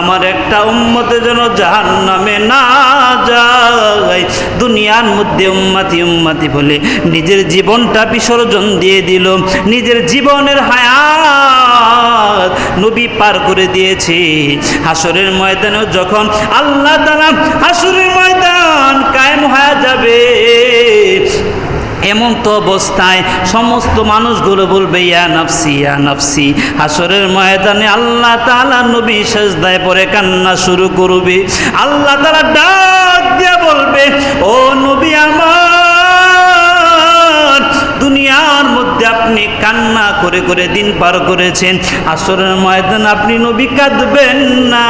আমার একটা উম্মতে যেন জাহান নামে না যায়। দুনিয়ার মধ্যে উম্মাতি উম্মাতি বলে নিজের জীবনটা বিসর্জন দিয়ে দিল। নিজের জীবনের হায়াত নবী পার করে দিয়েছে। হাসরের ময়দানে যখন আল্লাহ তালা হাসরের ময়দান কায়েম হয়ে যাবে এমন তো অবস্থায় সমস্ত মানুষগুলো বলবে, ইয়া নফসি ইয়া নফসি। হাসরের ময়দানে আল্লাহ তাআলা নবী সেজদায় পরে কান্না শুরু করবে। আল্লাহ তাআলা ডাক দিয়ে বলবে, ও নবী আমার, দুনিয়ার মধ্যে আপনি কান্না করে করে দিন পার করেছেন। আসরের ময়দান আপনি নবী কাঁদবেন না।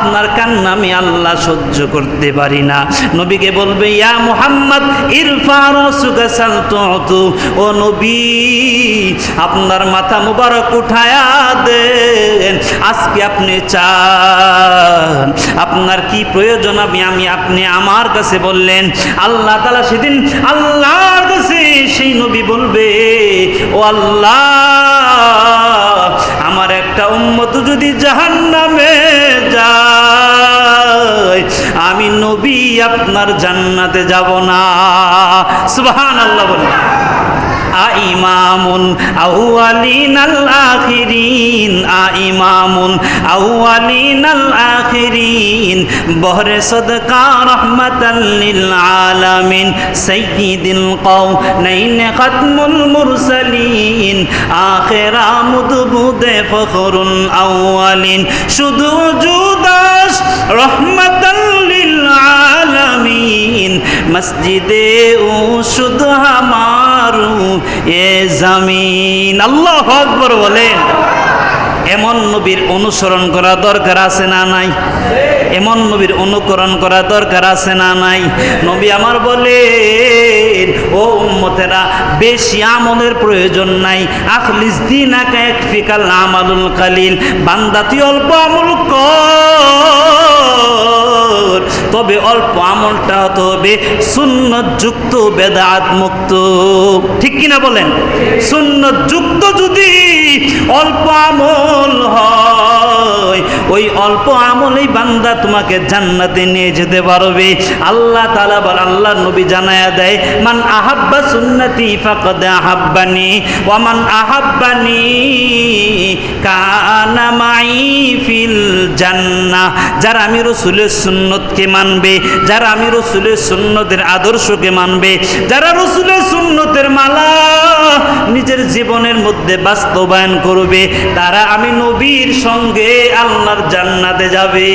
আপনার কান্না আমি আল্লাহ সহ্য করতে পারি না। নবীকে বলবে, ইয়া মুহাম্মদ ইরফার ও নবী, আপনার মাথা মুবারক উঠায়া দেন। আজকে আপনি চান, আপনার কি প্রয়োজন আমি আমি আপনি আমার কাছে বললেন। আল্লাহ তালা সেদিন আল্লাহর কাছে সেই নবী বলবে, ও আল্লাহ একটা উম্মত যদি জাহান নামে যায়, আমি নবী আপনার জান্নাতে যাব না। সুবহান আল্লাহ বলুন। আইমামুন আউয়ালিন আল আখিরিন, আইমামুন আউয়ালিন আল আখিরিন। বহরে সদকা রহমাতাল লিল আলামিন, সাইয়্যিদুল কওনাইন খাতমুল মুরসালিন। আখিরা মুদবুদে ফখরুল আউয়ালিন। শুধু জুদাস রহমাতাল লিল আলামিন। মসজিদে ও শুধু হামারু এ জামিন, আল্লাহ আকবর বলেন। এমন নবীর অনুসরণ করা দরকার আছে না নাই? এমন নবীর অনুকরণ করা দরকার আছে না নাই? নবী আমার বলেন, ও উম্মতেরা, বেশি আমলের প্রয়োজন নাই। আখলিস দিন আকা এক ফিকাল আমালুল কালিল। বান্দা অল্প আমল কর। তবে অল্প আমলটা হতে হবে। সুন্নত যুক্ত বেদাত মুক্ত ঠিক কিনা বলেন? সুন্নত যুক্ত যদি অল্প আমল হয় ওই অল্প আমলেই বান্দা তোমাকে জান্নাতে নিয়ে যেতে পারবে। আল্লাহ তালা বল আল্লাহ নবী জানায়া দেয়, মান আহাব্বা সুন্নতি ফাকদ আহাব্বানি ওয়ামান আহাব্বানি কানা মাই ফিল জান্নাহ। যারা আমি রসুলের সুন্নতকে মানবে, যারা আমি রসুলের সুন্নতের আদর্শকে মানবে, যারা রসুলের সুন্নতের মালা নিজের জীবনের মধ্যে বাস্তবায়ন করবে তারা আমি নবীর সঙ্গে আল্লাহর জান্নাতে যাবে।